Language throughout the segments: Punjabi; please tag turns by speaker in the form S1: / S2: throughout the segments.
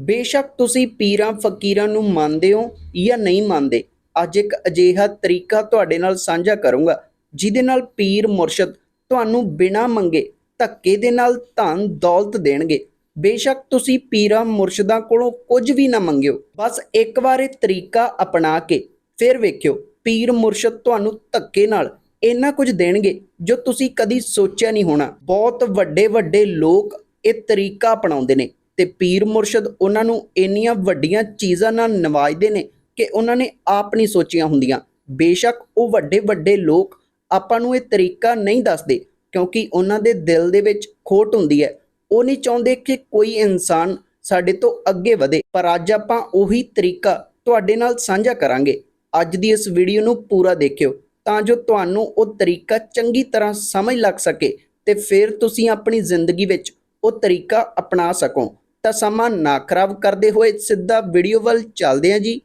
S1: ਬੇਸ਼ੱਕ ਤੁਸੀਂ ਪੀਰਾਂ, ਫਕੀਰਾਂ ਨੂੰ ਮੰਨਦੇ ਹੋ ਜਾਂ ਨਹੀਂ ਮੰਨਦੇ, ਅੱਜ ਇੱਕ ਅਜਿਹਾ ਤਰੀਕਾ ਤੁਹਾਡੇ ਨਾਲ ਸਾਂਝਾ ਕਰੂੰਗਾ, ਜਿਹਦੇ ਨਾਲ ਪੀਰ ਮੁਰਸ਼ਦ ਤੁਹਾਨੂੰ ਬਿਨਾਂ ਮੰਗੇ ਧੱਕੇ ਦੇ ਨਾਲ ਧਨ ਦੌਲਤ ਦੇਣਗੇ। ਬੇਸ਼ੱਕ ਤੁਸੀਂ ਪੀਰਾਂ ਮੁਰਸ਼ਦਾਂ ਕੋਲੋਂ ਕੁਝ ਵੀ ਨਾ ਮੰਗਿਓ। ਬਸ ਇੱਕ ਵਾਰ ਇਹ ਤਰੀਕਾ ਅਪਣਾ ਕੇ ਫਿਰ ਵੇਖਿਓ, ਪੀਰ ਮੁਰਸ਼ਦ ਤੁਹਾਨੂੰ ਧੱਕੇ ਨਾਲ ਇੰਨਾ ਕੁਝ ਦੇਣਗੇ ਜੋ ਤੁਸੀਂ ਕਦੀ ਸੋਚਿਆ ਨਹੀਂ ਹੋਣਾ। ਬਹੁਤ ਵੱਡੇ ਵੱਡੇ ਲੋਕ ਇਹ ਤਰੀਕਾ ਅਪਣਾਉਂਦੇ ਨੇ। ਤੇ ਪੀਰ ਮੁਰਸ਼ਦ ਉਹਨਾਂ ਨੂੰ ਇੰਨੀਆਂ ਵੱਡੀਆਂ ਚੀਜ਼ਾਂ ਨਾਲ ਨਵਾਜਦੇ ਨੇ ਕਿ ਉਹਨਾਂ ਨੇ ਆਪ ਨਹੀਂ ਸੋਚੀਆਂ ਹੁੰਦੀਆਂ। ਬੇਸ਼ੱਕ ਉਹ ਵੱਡੇ ਵੱਡੇ ਲੋਕ ਆਪਾਂ ਨੂੰ ਇਹ ਤਰੀਕਾ ਨਹੀਂ ਦੱਸਦੇ, ਕਿਉਂਕਿ ਉਹਨਾਂ ਦੇ ਦਿਲ ਦੇ ਵਿੱਚ ਖੋਟ ਹੁੰਦੀ ਹੈ। ਉਹ ਨਹੀਂ ਚਾਹੁੰਦੇ ਕਿ ਕੋਈ ਇਨਸਾਨ ਸਾਡੇ ਤੋਂ ਅੱਗੇ ਵਧੇ, ਪਰ ਅੱਜ ਆਪਾਂ ਉਹੀ ਤਰੀਕਾ ਤੁਹਾਡੇ ਨਾਲ ਸਾਂਝਾ ਕਰਾਂਗੇ। ਅੱਜ ਦੀ ਇਸ ਵੀਡੀਓ ਨੂੰ ਪੂਰਾ ਦੇਖਿਓ, ਤਾਂ ਜੋ ਤੁਹਾਨੂੰ ਉਹ ਤਰੀਕਾ ਚੰਗੀ ਤਰ੍ਹਾਂ ਸਮਝ ਲੱਗ ਸਕੇ ਤੇ ਫਿਰ ਤੁਸੀਂ ਆਪਣੀ ਜ਼ਿੰਦਗੀ ਵਿੱਚ ਉਹ ਤਰੀਕਾ ਅਪਣਾ ਸਕੋ। ਤਾਂ ਸਮਾਂ ਨਾ ਖਰਾਬ ਕਰਦੇ ਹੋਏ ਸਿੱਧਾ ਵੀਡੀਓ ਵੱਲ ਚੱਲਦੇ ਹਾਂ ਜੀ।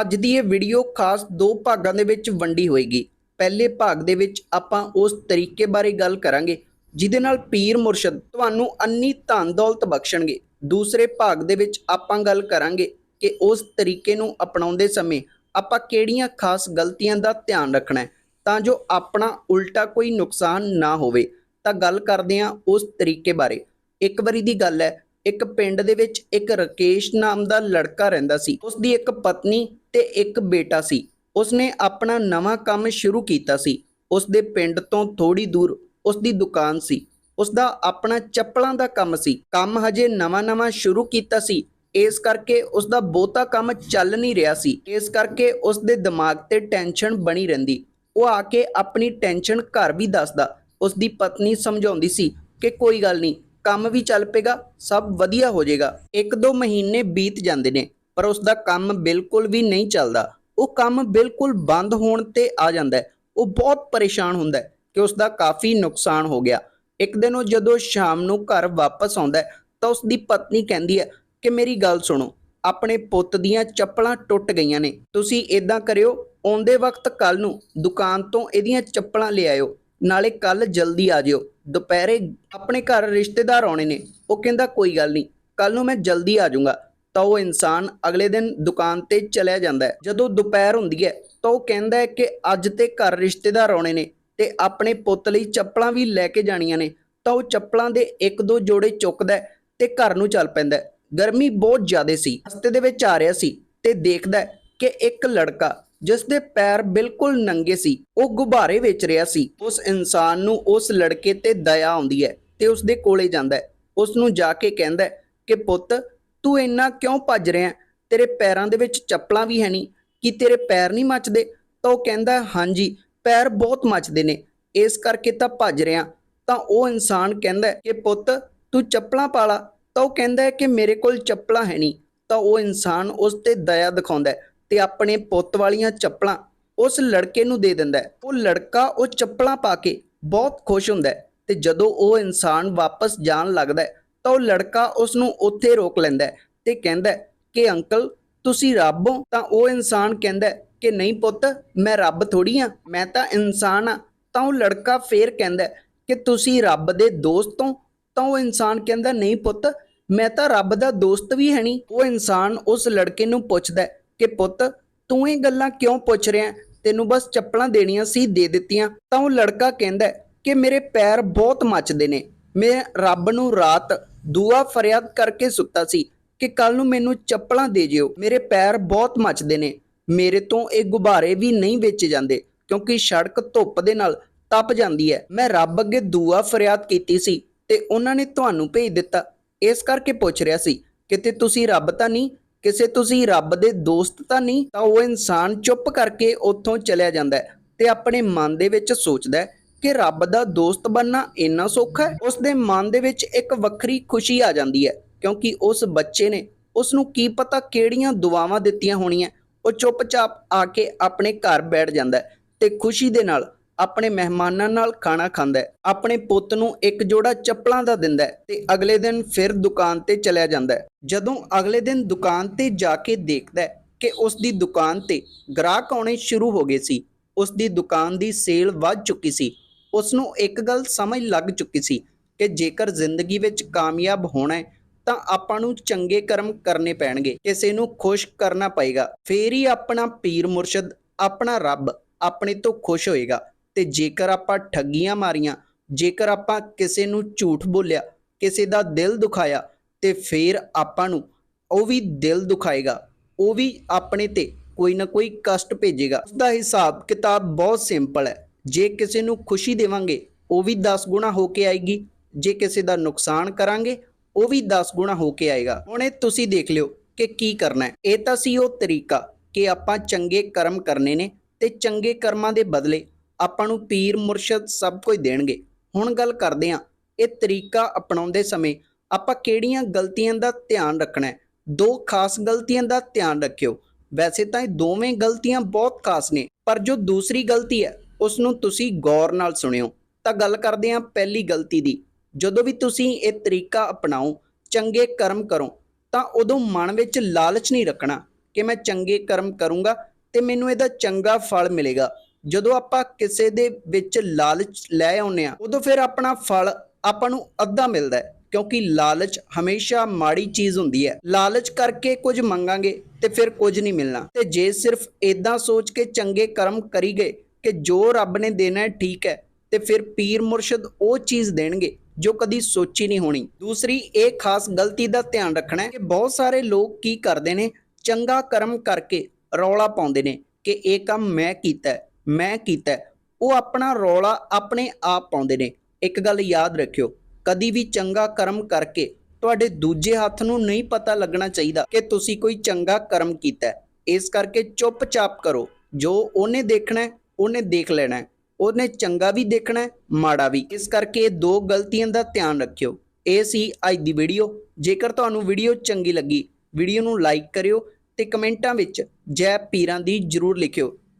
S1: ਅੱਜ ਦੀ ਇਹ ਵੀਡੀਓ ਖਾਸ ਦੋ ਭਾਗਾਂ ਦੇ ਵਿੱਚ ਵੰਡੀ ਹੋਏਗੀ। ਪਹਿਲੇ ਭਾਗ ਦੇ ਵਿੱਚ ਆਪਾਂ ਉਸ ਤਰੀਕੇ ਬਾਰੇ ਗੱਲ ਕਰਾਂਗੇ, ਜਿਹਦੇ ਨਾਲ ਪੀਰ ਮੁਰਸ਼ਦ ਤੁਹਾਨੂੰ ਅੰਨੀ ਧਨ ਦੌਲਤ ਬਖਸ਼ਣਗੇ। ਦੂਸਰੇ ਭਾਗ ਦੇ ਵਿੱਚ ਆਪਾਂ ਗੱਲ ਕਰਾਂਗੇ ਕਿ ਉਸ ਤਰੀਕੇ ਨੂੰ ਅਪਣਾਉਂਦੇ ਸਮੇਂ ਆਪਾਂ ਕਿਹੜੀਆਂ ਖਾਸ ਗਲਤੀਆਂ ਦਾ ਧਿਆਨ ਰੱਖਣਾ ਹੈ। ਤਾਂ ਜੋ ਆਪਣਾ ਉਲਟਾ ਕੋਈ ਨੁਕਸਾਨ ਨਾ ਹੋਵੇ। ਤਾਂ ਗੱਲ ਕਰਦੇ ਹਾਂ ਉਸ ਤਰੀਕੇ ਬਾਰੇ। ਇੱਕ ਵਾਰੀ ਦੀ ਗੱਲ ਹੈ, ਇੱਕ ਪਿੰਡ ਦੇ ਵਿੱਚ ਇੱਕ ਰਕੇਸ਼ ਨਾਮ ਦਾ ਲੜਕਾ ਰਹਿੰਦਾ ਸੀ। ਉਸ ਦੀ ਇੱਕ ਪਤਨੀ ਤੇ ਇੱਕ ਬੇਟਾ ਸੀ। ਉਸਨੇ ਆਪਣਾ ਨਵਾਂ ਕੰਮ ਸ਼ੁਰੂ ਕੀਤਾ ਸੀ। ਉਸ ਦੇ ਪਿੰਡ ਤੋਂ ਥੋੜੀ ਦੂਰ ਉਸ ਦੀ ਦੁਕਾਨ ਸੀ। ਉਸ ਦਾ ਆਪਣਾ ਚੱਪਲਾਂ ਦਾ ਕੰਮ ਸੀ। ਕੰਮ ਹਜੇ ਨਵਾਂ-ਨਵਾਂ ਸ਼ੁਰੂ ਕੀਤਾ ਸੀ। ਇਸ ਕਰਕੇ ਉਸ ਦਾ ਬਹੁਤਾ ਕੰਮ ਚੱਲ ਨਹੀਂ ਰਿਹਾ ਸੀ। ਇਸ ਕਰਕੇ ਉਸ ਦੇ ਦਿਮਾਗ ਤੇ ਟੈਨਸ਼ਨ ਬਣੀ ਰਹਿੰਦੀ। ਉਹ ਆ ਕੇ ਆਪਣੀ ਟੈਨਸ਼ਨ ਘਰ ਵੀ ਦੱਸਦਾ। ਉਸ ਦੀ ਪਤਨੀ ਸਮਝਾਉਂਦੀ ਸੀ ਕਿ ਕੋਈ ਗੱਲ ਨਹੀਂ, ਕੰਮ ਵੀ ਚੱਲ ਪੇਗਾ ਸਭ ਵਧੀਆ ਹੋ ਜਾਏਗਾ। ਇੱਕ ਦੋ ਮਹੀਨੇ ਬੀਤ ਜਾਂਦੇ ਨੇ, ਪਰ ਉਸ ਦਾ ਕੰਮ ਬਿਲਕੁਲ ਵੀ ਨਹੀਂ ਚੱਲਦਾ। ਉਹ ਕੰਮ ਬਿਲਕੁਲ ਬੰਦ ਹੋਣ ਤੇ ਆ ਜਾਂਦਾ ਹੈ। ਉਹ ਬਹੁਤ ਪਰੇਸ਼ਾਨ ਹੁੰਦਾ ਹੈ ਕਿ ਉਸ ਦਾ ਕਾਫੀ ਨੁਕਸਾਨ ਹੋ ਗਿਆ। ਇੱਕ ਦਿਨ ਉਹ ਜਦੋਂ ਸ਼ਾਮ ਨੂੰ ਘਰ ਵਾਪਸ ਆਉਂਦਾ ਤਾਂ ਉਸ ਦੀ ਪਤਨੀ ਕਹਿੰਦੀ ਹੈ ਕਿ ਮੇਰੀ ਗੱਲ ਸੁਣੋ, ਆਪਣੇ ਪੁੱਤ ਦੀਆਂ ਚੱਪਲਾਂ ਟੁੱਟ ਗਈਆਂ ਨੇ। ਤੁਸੀਂ ਇਦਾਂ ਕਰਿਓ ਆਉਂਦੇ ਵਕਤ ਕੱਲ ਨੂੰ ਦੁਕਾਨ ਤੋਂ ਇਹਦੀਆਂ ਚੱਪਲਾਂ ਲੈ ਆਇਓ, ਨਾਲੇ ਕੱਲ ਜਲਦੀ ਆ ਜਿਓ। ਦੁਪਹਿਰੇ ਆਪਣੇ ਘਰ ਰਿਸ਼ਤੇਦਾਰ ਆਉਣੇ ਨੇ, ਉਹ ਕਹਿੰਦਾ ਕੋਈ ਗੱਲ ਨਹੀਂ ਕੱਲ ਨੂੰ ਮੈਂ ਜਲਦੀ ਆ ਜਾਊਂਗਾ। ਤਾਂ ਉਹ ਇਨਸਾਨ ਅਗਲੇ ਦਿਨ ਦੁਕਾਨ ਤੇ ਚਲਿਆ ਜਾਂਦਾ ਹੈ। ਜਦੋਂ ਦੁਪਹਿਰ ਹੁੰਦੀ ਹੈ, ਤਾਂ ਉਹ ਕਹਿੰਦਾ ਹੈ ਕਿ ਅੱਜ ਤੇ ਘਰ ਰਿਸ਼ਤੇਦਾਰ ਆਉਣੇ ਨੇ ਤੇ ਆਪਣੇ ਪੁੱਤ ਲਈ ਚੱਪਲਾਂ ਵੀ ਲੈ ਕੇ ਜਾਣੀਆਂ ਨੇ, ਤਾਂ ਉਹ ਚੱਪਲਾਂ ਦੇ ਇੱਕ ਦੋ ਜੋੜੇ ਚੁੱਕਦਾ ਤੇ ਘਰ ਨੂੰ ਚੱਲ ਪੈਂਦਾ ਗਰਮੀ ਬਹੁਤ ਜ਼ਿਆਦਾ ਸੀ, ਰਸਤੇ ਦੇ ਵਿੱਚ ਆ ਰਿਹਾ ਸੀ ਤੇ ਦੇਖਦਾ ਕਿ ਇੱਕ ਲੜਕਾ ਜਿਸ ਦੇ ਪੈਰ ਬਿਲਕੁਲ ਨੰਗੇ ਸੀ, ਉਹ ਗੁਬਾਰੇ ਵੇਚ ਰਿਹਾ ਸੀ। ਉਸ ਇਨਸਾਨ ਨੂੰ ਉਸ ਲੜਕੇ ਤੇ ਦਇਆ ਆਉਂਦੀ ਹੈ ਤੇ ਉਸ ਦੇ ਕੋਲੇ ਜਾਂਦਾ ਹੈ। ਉਸ ਨੂੰ ਜਾ ਕੇ ਕਹਿੰਦਾ ਹੈ ਕਿ ਪੁੱਤ, ਤੂੰ ਇੰਨਾ ਕਿਉਂ ਭੱਜ ਰਿਹਾ ਤੇਰੇ ਪੈਰਾਂ ਦੇ ਵਿੱਚ ਚੱਪਲਾਂ ਵੀ ਹੈ ਨਹੀਂ, ਕਿ ਤੇਰੇ ਪੈਰ ਨਹੀਂ ਮੱਚਦੇ? ਤਾਂ ਉਹ ਕਹਿੰਦਾ ਹਾਂਜੀ, ਪੈਰ ਬਹੁਤ ਮੱਚਦੇ ਨੇ, ਇਸ ਕਰਕੇ ਤਾਂ ਭੱਜ ਰਿਹਾ ਤਾਂ ਉਹ ਇਨਸਾਨ ਕਹਿੰਦਾ ਕਿ ਪੁੱਤ, ਤੂੰ ਚੱਪਲਾਂ ਪਾ ਲਾ ਤਾਂ ਉਹ ਕਹਿੰਦਾ ਹੈ ਕਿ ਮੇਰੇ ਕੋਲ ਚੱਪਲਾਂ ਹੈ ਨਹੀਂ। ਤਾਂ ਉਹ ਇਨਸਾਨ ਉਸ ਤੇ ਦਇਆ ਦਿਖਾਉਂਦਾ ਹੈ। ਤੇ ਆਪਣੇ ਪੁੱਤ ਵਾਲੀਆਂ ਚੱਪਲਾਂ ਉਸ ਲੜਕੇ ਨੂੰ ਦੇ ਦਿੰਦਾ ਹੈ। ਉਹ ਲੜਕਾ ਉਹ ਚੱਪਲਾਂ ਪਾ ਕੇ ਬਹੁਤ ਖੁਸ਼ ਹੁੰਦਾ ਹੈ ਤੇ ਜਦੋਂ ਉਹ ਇਨਸਾਨ ਵਾਪਸ ਜਾਣ ਲੱਗਦਾ ਹੈ ਤਾਂ ਉਹ ਲੜਕਾ ਉਸ ਨੂੰ ਉੱਥੇ ਰੋਕ ਲੈਂਦਾ ਹੈ ਤੇ ਕਹਿੰਦਾ ਹੈ ਕਿ ਅੰਕਲ, ਤੁਸੀਂ ਰੱਬ ਹੋ ਤਾਂ ਉਹ ਇਨਸਾਨ ਕਹਿੰਦਾ ਹੈ ਕਿ ਨਹੀਂ ਪੁੱਤ, ਮੈਂ ਰੱਬ ਥੋੜੀ ਆ ਮੈਂ ਤਾਂ ਇਨਸਾਨ ਆ ਤਾਂ ਉਹ ਲੜਕਾ ਫੇਰ ਕਹਿੰਦਾ ਕਿ ਤੁਸੀਂ ਰੱਬ ਦੇ ਦੋਸਤ ਹੋ ਤਾਂ ਉਹ ਇਨਸਾਨ ਕਹਿੰਦਾ, ਨਹੀਂ ਪੁੱਤ, ਮੈਂ ਤਾਂ ਰੱਬ ਦਾ ਦੋਸਤ ਵੀ ਹੈ ਨਹੀਂ। ਉਹ ਇਨਸਾਨ ਉਸ ਲੜਕੇ ਨੂੰ ਪੁੱਛਦਾ ਕਿ ਪੁੱਤ, ਤੂੰ ਇਹ ਗੱਲਾਂ ਕਿਉਂ ਪੁੱਛ ਰਿਹਾ ਤੈਨੂੰ ਬਸ ਚੱਪਲਾਂ ਦੇਣੀਆਂ ਸੀ, ਦੇ ਦਿੱਤੀਆਂ। ਤਾਂ ਉਹ ਲੜਕਾ ਕਹਿੰਦਾ ਕਿ ਮੇਰੇ ਪੈਰ ਬਹੁਤ ਮੱਚਦੇ ਨੇ। ਮੈਂ ਰੱਬ ਨੂੰ ਰਾਤ ਦੁਆ ਫਰਿਆਦ ਕਰਕੇ ਸੁੱਤਾ ਸੀ ਕਿ ਕੱਲ ਨੂੰ ਮੈਨੂੰ ਚੱਪਲਾਂ ਦੇ ਜਿਓ। ਮੇਰੇ ਪੈਰ ਬਹੁਤ ਮੱਚਦੇ ਨੇ। ਮੇਰੇ ਤੋਂ ਇਹ ਗੁਬਾਰੇ ਵੀ ਨਹੀਂ ਵੇਚੇ ਜਾਂਦੇ, ਕਿਉਂਕਿ ਸੜਕ ਧੁੱਪ ਦੇ ਨਾਲ ਤਪ ਜਾਂਦੀ ਹੈ। ਮੈਂ ਰੱਬ ਅੱਗੇ ਦੁਆ ਫਰਿਆਦ ਕੀਤੀ ਸੀ ਤੇ ਉਹਨਾਂ ਨੇ ਤੁਹਾਨੂੰ ਭੇਜ ਦਿੱਤਾ। ਇਸ ਕਰਕੇ ਪੁੱਛ ਰਿਹਾ ਸੀ ਕਿਤੇ ਤੁਸੀਂ ਰੱਬ ਤਾਂ ਨਹੀਂ ਕਿਸੇ ਤੁਸੀਂ ਰੱਬ ਦੇ ਦੋਸਤ ਤਾਂ ਨਹੀਂ, ਤਾਂ ਉਹ ਇਨਸਾਨ ਚੁੱਪ ਕਰਕੇ ਉੱਥੋਂ ਚਲਿਆ ਜਾਂਦਾ ਹੈ ਤੇ ਆਪਣੇ ਮਨ ਦੇ ਵਿੱਚ ਸੋਚਦਾ ਹੈ ਕਿ ਰੱਬ ਦਾ ਦੋਸਤ ਬਣਨਾ ਇੰਨਾ ਸੌਖਾ ਹੈ। ਉਸ ਦੇ ਮਨ ਦੇ ਵਿੱਚ ਇੱਕ ਵੱਖਰੀ ਖੁਸ਼ੀ ਆ ਜਾਂਦੀ ਹੈ ਕਿਉਂਕਿ ਉਸ ਬੱਚੇ ਨੇ ਉਸ ਨੂੰ ਕੀ ਪਤਾ ਕਿਹੜੀਆਂ ਦੁਆਵਾਂ ਦਿੱਤੀਆਂ ਹੋਣੀਆਂ। ਉਹ ਚੁੱਪਚਾਪ ਆ ਕੇ ਆਪਣੇ ਘਰ ਬੈਠ ਜਾਂਦਾ ਤੇ ਖੁਸ਼ੀ ਦੇ ਨਾਲ ਆਪਣੇ ਮਹਿਮਾਨਾਂ ਨਾਲ ਖਾਣਾ ਖਾਂਦਾ ਹੈ, ਆਪਣੇ ਪੁੱਤ ਨੂੰ ਇੱਕ ਜੋੜਾ ਚੱਪਲਾਂ ਦਾ ਦਿੰਦਾ ਹੈ ਤੇ ਅਗਲੇ ਦਿਨ ਫਿਰ ਦੁਕਾਨ ਤੇ ਚਲਿਆ ਜਾਂਦਾ ਹੈ। ਜਦੋਂ ਅਗਲੇ ਦਿਨ ਦੁਕਾਨ ਤੇ ਜਾ ਕੇ ਦੇਖਦਾ ਹੈ ਕਿ ਉਸ ਦੀ ਦੁਕਾਨ ਤੇ ਗ੍ਰਾਹਕ ਆਉਣੇ ਸ਼ੁਰੂ ਹੋ ਗਏ ਸੀ ਉਸ ਦੀ ਦੁਕਾਨ ਦੀ ਸੇਲ ਵੱਧ ਚੁੱਕੀ ਸੀ ਉਸ ਨੂੰ ਇੱਕ ਗੱਲ ਸਮਝ ਲੱਗ ਚੁੱਕੀ ਸੀ ਕਿ ਜੇਕਰ ਜ਼ਿੰਦਗੀ ਵਿੱਚ ਕਾਮਯਾਬ ਹੋਣਾ ਹੈ, ਤਾਂ ਆਪਾਂ ਨੂੰ ਚੰਗੇ ਕਰਮ ਕਰਨੇ ਪੈਣਗੇ, ਕਿਸੇ ਨੂੰ ਖੁਸ਼ ਕਰਨਾ ਪਏਗਾ, ਫੇਰ ਹੀ ਆਪਣਾ ਪੀਰ ਮੁਰਸ਼ਦ, ਆਪਣਾ ਰੱਬ ਆਪਣੇ ਤੋਂ ਖੁਸ਼ ਹੋਏਗਾ। ਤੇ ਜੇਕਰ ਆਪਾਂ ਠੱਗੀਆਂ ਮਾਰੀਆਂ, ਜੇਕਰ ਆਪਾਂ ਕਿਸੇ ਨੂੰ ਝੂਠ ਬੋਲਿਆ, ਕਿਸੇ ਦਾ ਦਿਲ ਦੁਖਾਇਆ, ਤੇ ਫੇਰ ਆਪਾਂ ਨੂੰ ਉਹ ਵੀ ਦਿਲ ਦੁਖਾਏਗਾ, ਉਹ ਵੀ ਆਪਣੇ ਤੇ ਕੋਈ ਨਾ ਕੋਈ ਕਸ਼ਟ ਭੇਜੇਗਾ। ਉਸ ਦਾ ਹਿਸਾਬ ਕਿਤਾਬ ਬਹੁਤ ਸਿੰਪਲ ਹੈ। ਜੇ ਕਿਸੇ ਨੂੰ ਖੁਸ਼ੀ ਦੇਵਾਂਗੇ, ਉਹ ਵੀ 10 ਗੁਣਾ ਹੋ ਕੇ ਆਏਗੀ। ਜੇ ਕਿਸੇ ਦਾ ਨੁਕਸਾਨ ਕਰਾਂਗੇ, ਉਹ ਵੀ 10 ਗੁਣਾ ਹੋ ਕੇ ਆਏਗਾ। ਹੁਣ ਇਹ ਤੁਸੀਂ ਦੇਖ ਲਿਓ ਕਿ ਕੀ ਕਰਨਾ ਹੈ। ਇਹ ਤਾਂ ਸੀ ਉਹ ਤਰੀਕਾ ਕਿ ਆਪਾਂ ਚੰਗੇ ਕਰਮ ਕਰਨੇ ਨੇ ਤੇ ਚੰਗੇ ਕਰਮਾਂ ਦੇ ਬਦਲੇ ਆਪਾਂ ਨੂੰ ਪੀਰ ਮੁਰਸ਼ਦ ਸਭ ਕੁਝ ਦੇਣਗੇ। ਹੁਣ ਗੱਲ ਕਰਦੇ ਹਾਂ, ਇਹ ਤਰੀਕਾ ਅਪਣਾਉਂਦੇ ਸਮੇਂ ਆਪਾਂ ਕਿਹੜੀਆਂ ਗਲਤੀਆਂ ਦਾ ਧਿਆਨ ਰੱਖਣਾ ਹੈ? ਦੋ ਖਾਸ ਗਲਤੀਆਂ ਦਾ ਧਿਆਨ ਰੱਖਿਓ। ਵੈਸੇ ਤਾਂ ਇਹ ਦੋਵੇਂ ਗਲਤੀਆਂ ਬਹੁਤ ਖਾਸ ਨੇ, ਪਰ ਜੋ ਦੂਸਰੀ ਗਲਤੀ ਹੈ ਉਸ ਨੂੰ ਤੁਸੀਂ ਗੌਰ ਨਾਲ ਸੁਣਿਓ। ਤਾਂ ਗੱਲ ਕਰਦੇ ਹਾਂ ਪਹਿਲੀ ਗਲਤੀ ਦੀ। ਜਦੋਂ ਵੀ ਤੁਸੀਂ ਇਹ ਤਰੀਕਾ ਅਪਣਾਓ, ਚੰਗੇ ਕਰਮ ਕਰੋ, ਤਾਂ ਉਦੋਂ ਮਨ ਵਿੱਚ ਲਾਲਚ ਨਹੀਂ ਰੱਖਣਾ ਕਿ ਮੈਂ ਚੰਗੇ ਕਰਮ ਕਰੂੰਗਾ ਤੇ ਮੈਨੂੰ ਇਹਦਾ ਚੰਗਾ ਫਲ ਮਿਲੇਗਾ। ਜਦੋਂ ਆਪਾਂ ਕਿਸੇ ਦੇ ਵਿੱਚ ਲਾਲਚ ਲੈ ਆਉਂਦੇ ਆ ਉਦੋਂ ਫਿਰ ਆਪਣਾ ਫਲ ਆਪਾਂ ਨੂੰ ਅੱਧਾ ਮਿਲਦਾ ਹੈ, ਕਿਉਂਕਿ ਲਾਲਚ ਹਮੇਸ਼ਾ ਮਾੜੀ ਚੀਜ਼ ਹੁੰਦੀ ਹੈ। ਲਾਲਚ ਕਰਕੇ ਕੁਝ ਮੰਗਾਂਗੇ ਤੇ ਫਿਰ ਕੁਝ ਨਹੀਂ ਮਿਲਣਾ। ਤੇ ਜੇ ਸਿਰਫ ਇਦਾਂ ਸੋਚ ਕੇ ਚੰਗੇ ਕਰਮ ਕਰੀ ਗਏ ਕਿ ਜੋ ਰੱਬ ਨੇ ਦੇਣਾ ਹੈ ਠੀਕ ਹੈ, ਤੇ ਫਿਰ ਪੀਰ ਮੁਰਸ਼ਦ ਉਹ ਚੀਜ਼ ਦੇਣਗੇ ਜੋ ਕਦੀ ਸੋਚੀ ਨਹੀਂ ਹੋਣੀ। ਦੂਸਰੀ, ਇਹ ਖਾਸ ਗਲਤੀ ਦਾ ਧਿਆਨ ਰੱਖਣਾ ਹੈ ਕਿ ਬਹੁਤ ਸਾਰੇ ਲੋਕ ਕੀ ਕਰਦੇ ਨੇ, ਚੰਗਾ ਕਰਮ ਕਰਕੇ ਰੌਲਾ ਪਾਉਂਦੇ ਨੇ ਕਿ ਇਹ ਕੰਮ ਮੈਂ ਕੀਤਾ ਮੈਂ ਕੀਤਾ ਉਹ ਆਪਣਾ ਰੌਲਾ ਆਪਣੇ ਆਪ ਪਾਉਂਦੇ ਨੇ। ਇੱਕ ਗੱਲ ਯਾਦ ਰੱਖਿਓ, ਕਦੀ ਵੀ ਚੰਗਾ ਕਰਮ ਕਰਕੇ ਤੁਹਾਡੇ ਦੂਜੇ ਹੱਥ ਨੂੰ ਨਹੀਂ ਪਤਾ ਲੱਗਣਾ ਚਾਹੀਦਾ ਕਿ ਤੁਸੀਂ ਕੋਈ ਚੰਗਾ ਕਰਮ ਕੀਤਾ ਇਸ ਕਰਕੇ ਚੁੱਪਚਾਪ ਕਰੋ। ਜੋ ਉਹਨੇ ਦੇਖਣਾ ਉਹਨੇ ਦੇਖ ਲੈਣਾ ਉਹਨੇ ਚੰਗਾ ਵੀ ਦੇਖਣਾ ਮਾੜਾ ਵੀ। ਇਸ ਕਰਕੇ ਇਹ ਦੋ ਗਲਤੀਆਂ ਦਾ ਧਿਆਨ ਰੱਖਿਓ। ਇਹ ਸੀ ਅੱਜ ਦੀ ਵੀਡੀਓ। ਜੇਕਰ ਤੁਹਾਨੂੰ ਵੀਡੀਓ ਚੰਗੀ ਲੱਗੀ, ਵੀਡੀਓ ਨੂੰ ਲਾਈਕ ਕਰਿਓ ਤੇ ਕਮੈਂਟਾਂ ਵਿੱਚ ਜੈ ਪੀਰਾਂ ਦੀ ਜਰੂਰ ਲਿਖਿਓ।